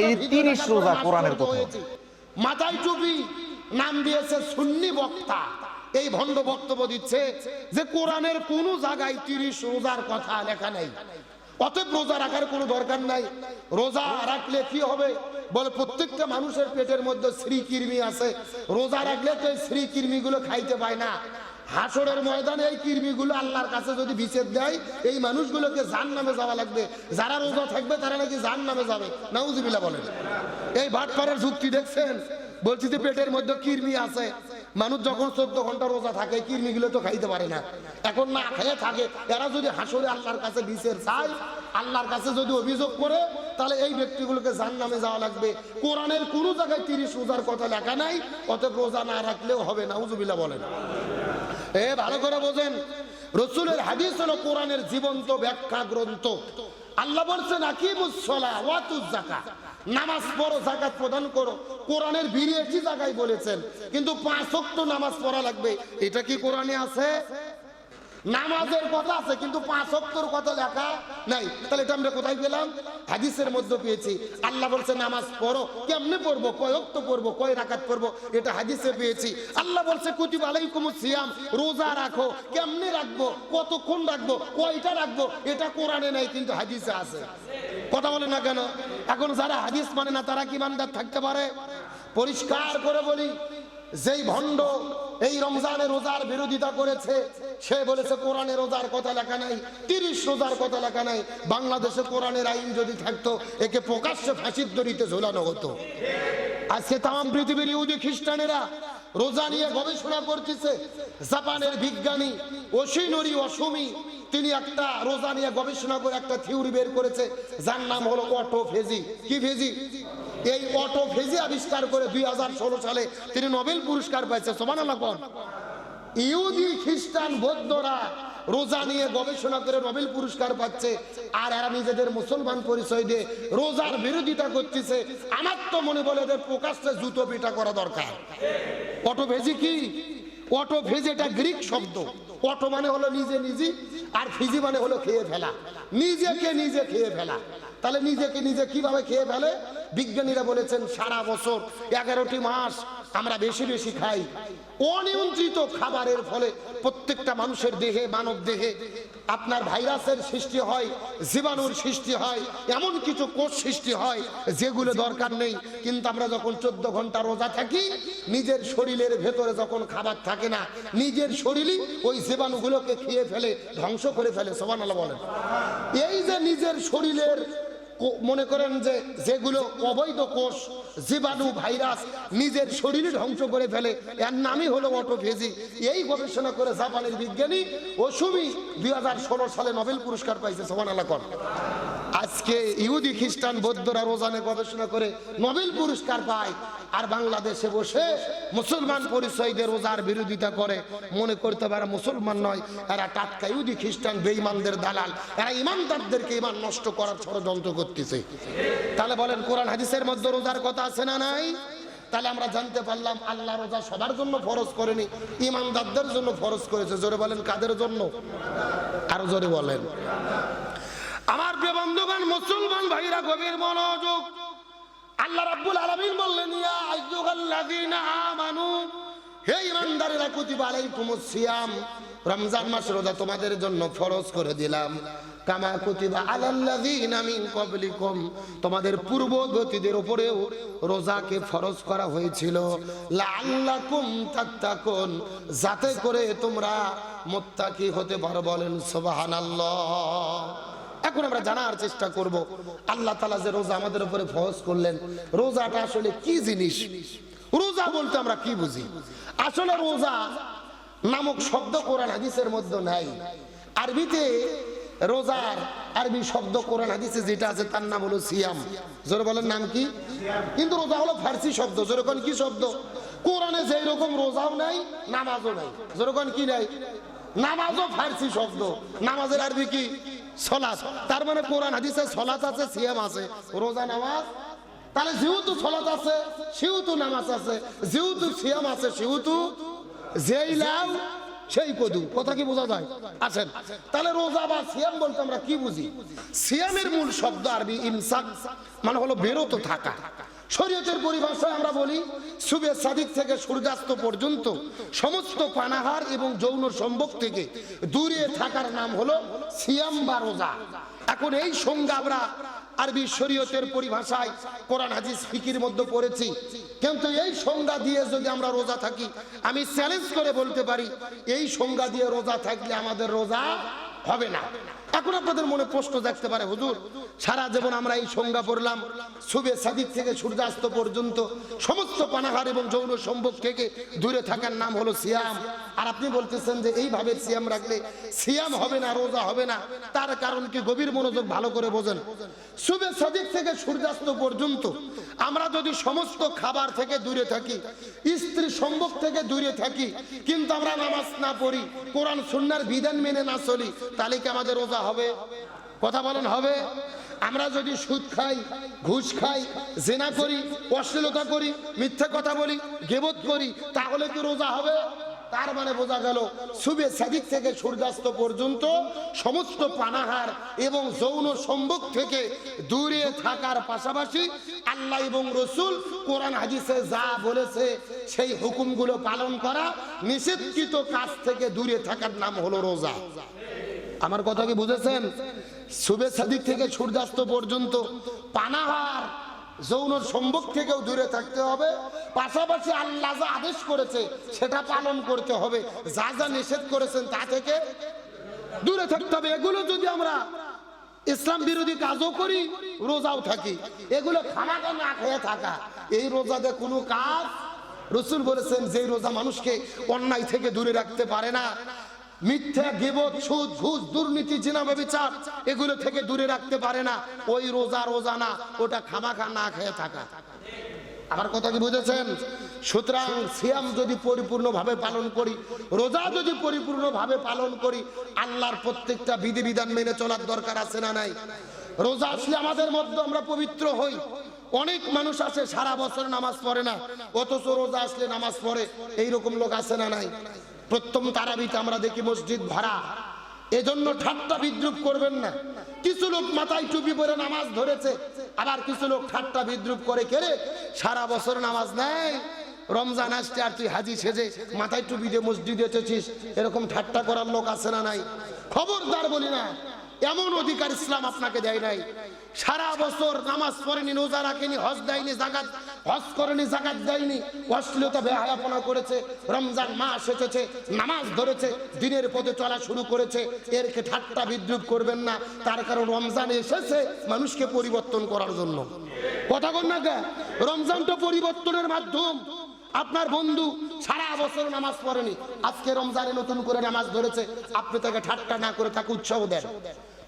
এই তিরিশ রোজা কোরআনের কথা মাথায় টুপি নাম দিয়েছে সুন্নি বক্তা। এই ভণ্ড বক্তব্য দিচ্ছে যে কোরআনের কোন জায়গায় তিরিশ রোজার কথা লেখা নাই। অতএব রোজা রাখার কোনো দরকার নাই। রোজা রাখলে কি হবে? বলে প্রত্যেকটা মানুষের পেটের মধ্যে শ্রী কৃমি আছে। রোজা রাখলে তো এই শ্রী কৃমিগুলো খাইতে পায় না। হাসরের ময়দানে এই কৃমিগুলো আল্লাহর কাছে যদি বিচ্ছেদ দেয়, এই মানুষগুলোকে জান নামে যাওয়া লাগবে। যারা রোজা থাকবে, তারা নাকি জান নামে যাবে। নাউজুবিল্লাহ বলেন। এই ভাটপাড়ার যুক্তি দেখছেন? বলছি যে পেটের মধ্যে কৃমি আছে। মানুষ যখন চোদ্দ ঘণ্টা রোজা থাকে কৃমিগুলো তো খাইতে পারে না। এখন না খেয়ে থাকে। এরা যদি হাসরে আল্লাহর কাছে বিচার চায়, আল্লাহর কাছে যদি অভিযোগ করে, তাহলে এই ব্যক্তিগুলোকে জান নামে যাওয়া লাগবে। কোরআনের কোনো জায়গায় তিরিশ রোজার কথা লেখা নাই, অতএব রোজা না রাখলেও হবে, নাউজুবিল্লাহ বলেন। এ, ভালো করে বোঝেন। রসুলের হাদিস হলো কোরআনের জীবন্ত ব্যাখ্যা গ্রন্থ। আল্লাহ বলছেন ওয়াতুজ জাকা নামাজ পড়ো জাকাত প্রদান করো। কোরআনের বিরিয়াটি জায়গায় বলেছেন। কিন্তু পাঁচ নামাজ পড়া লাগবে। এটা কি কোরআনে আছে? নামাজের কথা আছে, কিন্তু পাঁচ অক্তর কথা লেখা নাই। তাহলে এটা আমরা কোথায় পেলাম? হাদিসের মধ্যে পেয়েছি। আল্লাহ বলছে, নামাজ পড়ো। কেমনে পড়ব? কয় অক্ত পড়ব? কয় রাকাত পড়ব? এটা হাদিসে পেয়েছি। আল্লাহ বলছে, কুতিব আলাইকুম সিয়াম, রোজা রাখো। কেমনে রাখব? কতক্ষণ রাখব? কয়টা রাখব? এটা কোরআনে নাই, কিন্তু হাদিসে আছে। কথা বলে না কেন? এখন যারা হাদিস মানে না, তারা কি মানদার থাকতে পারে? পরিষ্কার করে বলি, যেই ভণ্ড এই রমজানে রোজার বিরোধিতা করেছে। সে বলেছে, কোরআনে রোজার কথা লেখা নাই, তিরিশ রোজার কথা লেখা নাই। বাংলাদেশে কোরআনের আইন যদি থাকতো, একে প্রকাশ্যে ফাঁসির দড়িতে ঝোলানো হতো। আজকে তাম পৃথিবীর ইহুদি খ্রিস্টানেরা রোজা নিয়ে গবেষণা করতেছে। জাপানের বিজ্ঞানী অসিনরি অসমি তিনি একটা রোজা নিয়ে গবেষণা করে একটা থিওরি বের করেছে, যার নাম হলো অটোফেজি। কি ফেজি? এই অটোফেজি আবিষ্কার করে দুই হাজার ষোলো সালে তিনি নোবেল পুরস্কার পাইছে সমান কোন? ইহুদি খ্রিস্টান বৌদ্ধরা রোজা নিয়ে গবেষণা করে নোবেল পুরস্কার পাচ্ছে, আর এরা নিজেদের মুসলমান পরিচয় দিয়ে রোজার বিরোধিতা করতেছে। আমার তো মনে বলে এদের প্রকাশ্যে জুতো পিটা করা দরকার। অটোফেজি কি? অটোফেজি এটা গ্রিক শব্দ। অটো মানে হলো নিজে নিজে আর ফিজি মানে হলো খেয়ে ফেলা। নিজেকে নিজে খেয়ে ফেলা। তাহলে নিজেকে নিজে কীভাবে খেয়ে ফেলে? বিজ্ঞানীরা বলেছেন সারা বছর এগারোটি মাস আমরা বেশি বেশি খাই। অনিয়ন্ত্রিত খাবারের ফলে প্রত্যেকটা মানুষের দেহে মানব দেহে আপনার ভাইরাসের সৃষ্টি হয় জীবাণুর সৃষ্টি হয় এমন কিছু কোষ সৃষ্টি হয় যেগুলো দরকার নেই। কিন্তু আমরা যখন চোদ্দ ঘণ্টা রোজা থাকি নিজের শরীরের ভেতরে যখন খাবার থাকে না নিজের শরীরই ওই জীবাণুগুলোকে খেয়ে ফেলে, ধ্বংস করে ফেলে সোমান বলেন। এই যে নিজের শরীরের মনে করেন যে যেগুলো অবৈধ কোষ, জীবাণু, ভাইরাস নিজের শরীরে ধ্বংস করে ফেলে, এর নামই হলো অটোফেজি এই গবেষণা করে জাপানের বিজ্ঞানী অসুমি দুই সালে নোবেল পুরস্কার পাইছে সোমান আলাকর আজকে ইহুদি খ্রিস্টান বৌদ্ধরা রোজানে গবেষণা করে নোবেল পুরস্কার পায়। আর বাংলাদেশে বসে মুসলমান পরিচয়দের রোজার বিরোধিতা করে। মনে করতে পারে মুসলমান নয়, এরা টাটকা ইহুদি খ্রিস্টান বেঈমানদের দালাল। এরা ইমানদারদেরকে ইমান নষ্ট করার ষড়যন্ত্র করতেছে। তাহলে বলেন, কোরআন হাদিসের মধ্যে রোজার কথা আছে না নাই? তাহলে আমরা জানতে পারলাম, আল্লাহ রোজা সবার জন্য ফরজ করেনি ইমানদারদের জন্য ফরজ করেছে। জোরে বলেন, কাদের জন্য? আরও জোরে বলেন। মুসলমান ভাইরা গভীর মনোযোগ। আল্লাহ রাব্বুল আলামিন বললেন, ইয়া আইয়ুহাল্লাযীনা আমানু, হে ঈমানদারেরা, কুতিবা আলাইকুমুস সিয়াম। রমজান মাস রোজা তোমাদের জন্য ফরজ করে দিলাম। কামা কুতিবা আলাল্লাযীনা মিন ক্বাবলিকুম। তোমাদের পূর্বগতীদের উপরেও রোজাকে ফরজ করা হয়েছিল। লাআল্লাকুম তাত্তাকুন, যাতে করে তোমরা মুত্তাকি হতে পারো বলেন সুবহানাল্লাহ। এখন আমরা জানার চেষ্টা করব। আল্লাহ তালা যে রোজা আমাদের উপরে ফরজ করলেন, রোজাটা আসলে কি জিনিস? রোজা বলতে আমরা কি বুঝি? আসলে রোজা নামক শব্দ কোরআন হাদিসের মধ্যে নাই। আরবিতে রোজার আরবি শব্দ কোরআন হাদিসে যেটা আছে তার নাম হলো সিয়াম। জোরে বলেন নাম কি? কিন্তু রোজা হলো ফার্সি শব্দ। যেরকম কি শব্দ? কোরআনে যেই রকম রোজাও নাই, নামাজও নাই। যেরকম কি নাই? নামাজও ফার্সি শব্দ। নামাজের আরবি কি? সলাৎ। তার মানে কোরআন, হাদিসে সলাৎ আছে, সিয়াম আছে। রোজা নামাজ? তাহলে যেহেতু সলাৎ আছে, সেহেতু নামাজ আছে, যেহেতু সিয়াম আছে, সেহেতু যেই লাভ সেই কদু। কথা কি বোঝা যায়? আছেন তাহলে রোজা বা সিয়াম বলতে আমরা কি বুঝি? সিয়ামের মূল শব্দ আরবি ইমসাক মানে হলো বেরোতে থাকা। শরীয়তের পরিভাষায় আমরা বলি, সুবে সাদিক থেকে সূর্যাস্ত পর্যন্ত সমস্ত পানাহার এবং যৌন সম্ভোগ থেকে দূরে থাকার নাম হলো সিয়াম বা রোজা। এখন এই সংজ্ঞা আমরা আরবি শরীয়তের পরিভাষায় কোরআন, হাদিস, ফিকির মধ্যে পড়েছি। কিন্তু এই সংজ্ঞা দিয়ে যদি আমরা রোজা থাকি, আমি চ্যালেঞ্জ করে বলতে পারি, এই সংজ্ঞা দিয়ে রোজা থাকলে আমাদের রোজা হবে না। এখন আপনাদের মনে প্রশ্ন দেখতে পারে, হুজুর। সারা জীবন আমরা এই সংজ্ঞা পড়লাম, সুবে সাদিক থেকে সূর্যাস্ত পর্যন্ত সমস্ত পানাহার এবং যৌন সম্ভোগ থেকে দূরে থাকার নাম হলো সিয়াম। আর আপনি বলতেছেন যে এইভাবে সিয়াম রাখলে সিয়াম হবে না, রোজা হবে না, তার কারণ কি গভীর মনোযোগ ভালো করে বোঝেন। সুবে সাদিক থেকে সূর্যাস্ত পর্যন্ত আমরা যদি সমস্ত খাবার থেকে দূরে থাকি, স্ত্রী সম্ভোগ থেকে দূরে থাকি, কিন্তু আমরা নামাজ না পড়ি, কোরআন, সুন্নার বিধান মেনে না চলি, তাহলে কি আমাদের রোজা হবে। কথা বলেন, হবে। আমরা যদি সুদ খাই, ঘুষ খাই, জেনা করি, অশ্লীলতা করি, মিথ্যা কথা বলি, গেবত করি, তাহলে কি রোজা হবে? তার মানে বোঝা গেল সুবে সাদিক থেকে সূর্যাস্ত পর্যন্ত সমস্ত পানাহার এবং যৌন সম্ভোগ থেকে দূরে থাকার পাশাপাশি আল্লাহ এবং রসুল কোরআন হাদিসে যা বলেছে, সেই হুকুমগুলো পালন করা নিষেধকৃত কাজ থেকে দূরে থাকার নাম হলো রোজা। আমার কথা কি বুঝেছেন? সুবে সাদিক থেকে সূর্যাস্ত পর্যন্ত পানাহার যৌন সম্ভব থেকেও দূরে থাকতে হবে। পাশাপাশি আল্লাহ যা আদেশ করেছে, সেটা পালন করতে হবে। যা যা নিষেধ করেছেন তা থেকে দূরে থাকতে হবে। এগুলো যদি আমরা ইসলাম বিরোধী কাজও করি, রোজাও থাকি। এগুলো খামাকা না খেয়ে থাকা। এই রোজাতে কোনো কাজ রসুল বলেছেন যে রোজা মানুষকে অন্যায় থেকে দূরে রাখতে পারে না। মিথ্যা, গেবত, সুদ, ঘুষ, দুর্নীতি জিনাবে বিচার এগুলো থেকে দূরে রাখতে পারে না। ওই রোজা রোজা না, ওটা খামাখা না খেয়ে থাকা। আমার কথা কি বুঝেছেন? সুতরাং সিয়াম যদি পরিপূর্ণভাবে পালন করি, রোজা যদি পরিপূর্ণভাবে পালন করি, আল্লাহর প্রত্যেকটা বিধিবিধান মেনে চলার দরকার আছে না নাই? রোজা আসলে আমাদের মধ্যে আমরা পবিত্র হই। অনেক মানুষ আছে, সারা বছর নামাজ পড়ে না, অথচ রোজা আসলে নামাজ পড়ে। এইরকম লোক আছে না নাই? প্রথম তারাবিতে আমরা দেখি মসজিদ ভরা। এজন্য ঠাট্টা বিদ্রুপ করবেন না। কিছু লোক মাথায় টুপি পরে নামাজ ধরেছে, আবার কিছু লোক ঠাট্টা বিদ্রুপ করে কেড়ে সারা বছর নামাজ নেয়। রমজান আসছে আর তুই হাজি সেজে মাথায় টুপি দিয়ে মসজিদে এসেছিস, এরকম ঠাট্টা করার লোক আছে না নাই? খবরদার বলি না, এমন অধিকার ইসলাম আপনাকে দেয় নাই। সারা বছর নামাজ পড়েনি, রোজা রাখেনি, হজ দেয়নি, জাকাত হজ করেনি, জাকাত দেয়নি। অশ্লীলতা বেহায়াপনা করেছে, রমজান মাস এসেছে, নামাজ ধরেছে, দিনের পথে চলা শুরু করেছে। এরকে ঠাট্টা বিদ্রুপ করবেন না, তার কারণ রমজান এসেছে মানুষকে পরিবর্তন করার জন্য। কথা বল না কে? রমজানটা পরিবর্তনের মাধ্যম। আপনার বন্ধু সারা বছর নামাজ পড়েনি, আজকে রমজানে নতুন করে নামাজ ধরেছে, আপনি তাকে ঠাট্টা না করে তাকে উৎসাহ দেন।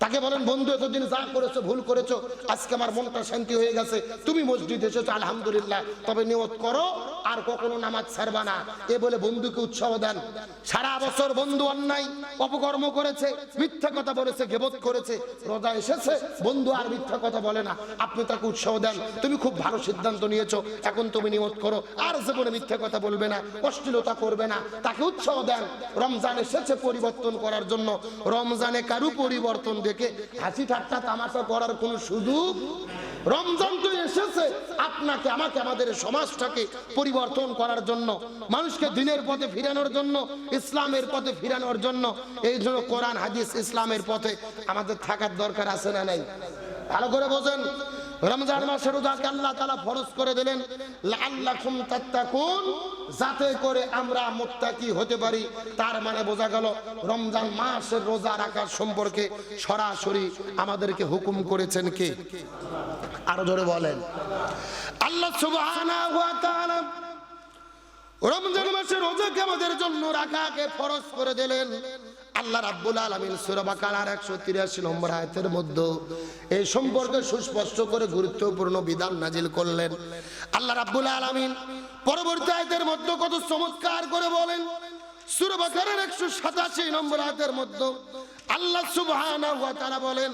তাকে বলেন, বন্ধু, এতদিন যা করেছ, ভুল করেছ, আজকে আমার মনটা শান্তি হয়ে গেছে। তুমি মসজিদ এসেছ, আলহামদুলিল্লাহ। তবে নিয়ত করো, আর কখনো নামাজ ছাড়বা না। এ বলে বন্ধুকে উৎসাহ দেন। সারা বছর বন্ধু অন্যায়, অপকর্ম করেছে, মিথ্যা কথা বলেছে, গেবত করেছে, রোজা এসেছে, বন্ধু আর মিথ্যা কথা বলে না। আপনি তাকে উৎসাহ দেন, তুমি খুব ভালো সিদ্ধান্ত নিয়েছো, এখন তুমি নিয়ত করো, আর জীবনে মিথ্যা কথা বলবে না, অশ্লীলতা করবে না। তাকে উৎসাহ দেন। রমজান এসেছে পরিবর্তন করার জন্য। রমজানে কারু পরিবর্তন দেখে হাসি ঠাট্টা তামাশা করার কোনো সুযোগ? রমজান তো এসেছে। আপনাকে, আমাকে, আমাদের সমাজটাকে পরিবর্তন করার জন্য, মানুষকে দিনের পথে ফিরানোর জন্য, ইসলামের পথে ফিরানোর জন্য, এই জন্য কোরআন, হাদিস, ইসলামের পথে আমাদের থাকার দরকার আছে না নাই? ভালো করে বোঝেন। রমজান মাসের রোজাকে আল্লাহ তালা ফরজ করে দিলেন তাত্তাকুন যাতে করে আমরা মোত্তাকি হতে পারি, তার মানে বোঝা গেল রমজান মাসের রোজা রাখার সম্পর্কে সরাসরি আমাদেরকে হুকুম করেছেন কে? আরও ধরে বলেন। আল্লাহ রমজান মাসে রোজাকে আমাদের জন্য রাখাকে ফরজ করে দিলেন। আল্লাহ রাব্বুল আলামিন সূরা বাকারার 183 নম্বর আয়াতের মধ্যে এই সম্পর্কে সুস্পষ্ট করে গুরুত্বপূর্ণ বিধান নাজিল করলেন। আল্লাহ রাব্বুল আলামিন পরবর্তী আয়াতের মধ্যে কত চমৎকার করে বলেন, সূরা বাকারার 187 নম্বর আয়াতের মধ্যে আল্লাহ তাআলা বলেন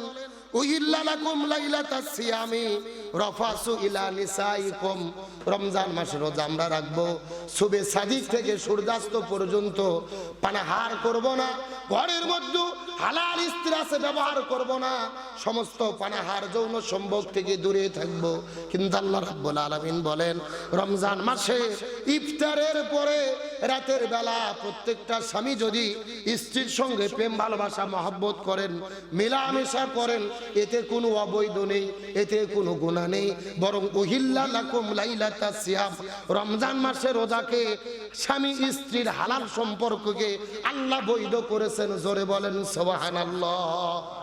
রমজান মাসে রোজা আমরা রাখব। থেকে সূর্যাস্ত পর্যন্ত পানাহার করব না। ঘরের মধ্যে হালাল স্ত্রী আছে, ব্যবহার করব না। সমস্ত পানাহার যৌন সম্ভোগ থেকে দূরে থাকব। কিন্তু আল্লাহ রাব্বুল আলামিন বলেন, রমজান মাসে ইফতারের পরে রাতের বেলা প্রত্যেকটা স্বামী যদি স্ত্রীর সঙ্গে প্রেম, ভালোবাসা, মহব্বত করেন, মেলামেশা করেন, এতে কোনো অবৈধ নেই, এতে কোনো গুণা নেই। বরং উহিল্লা লাকুম লাইলাতা সিয়াম। রমজান মাসে রোজাকে স্বামী স্ত্রীর হালাল সম্পর্ককে আল্লাহ বৈধ করেছেন, জোরে বলেন সুবহানাল্লাহ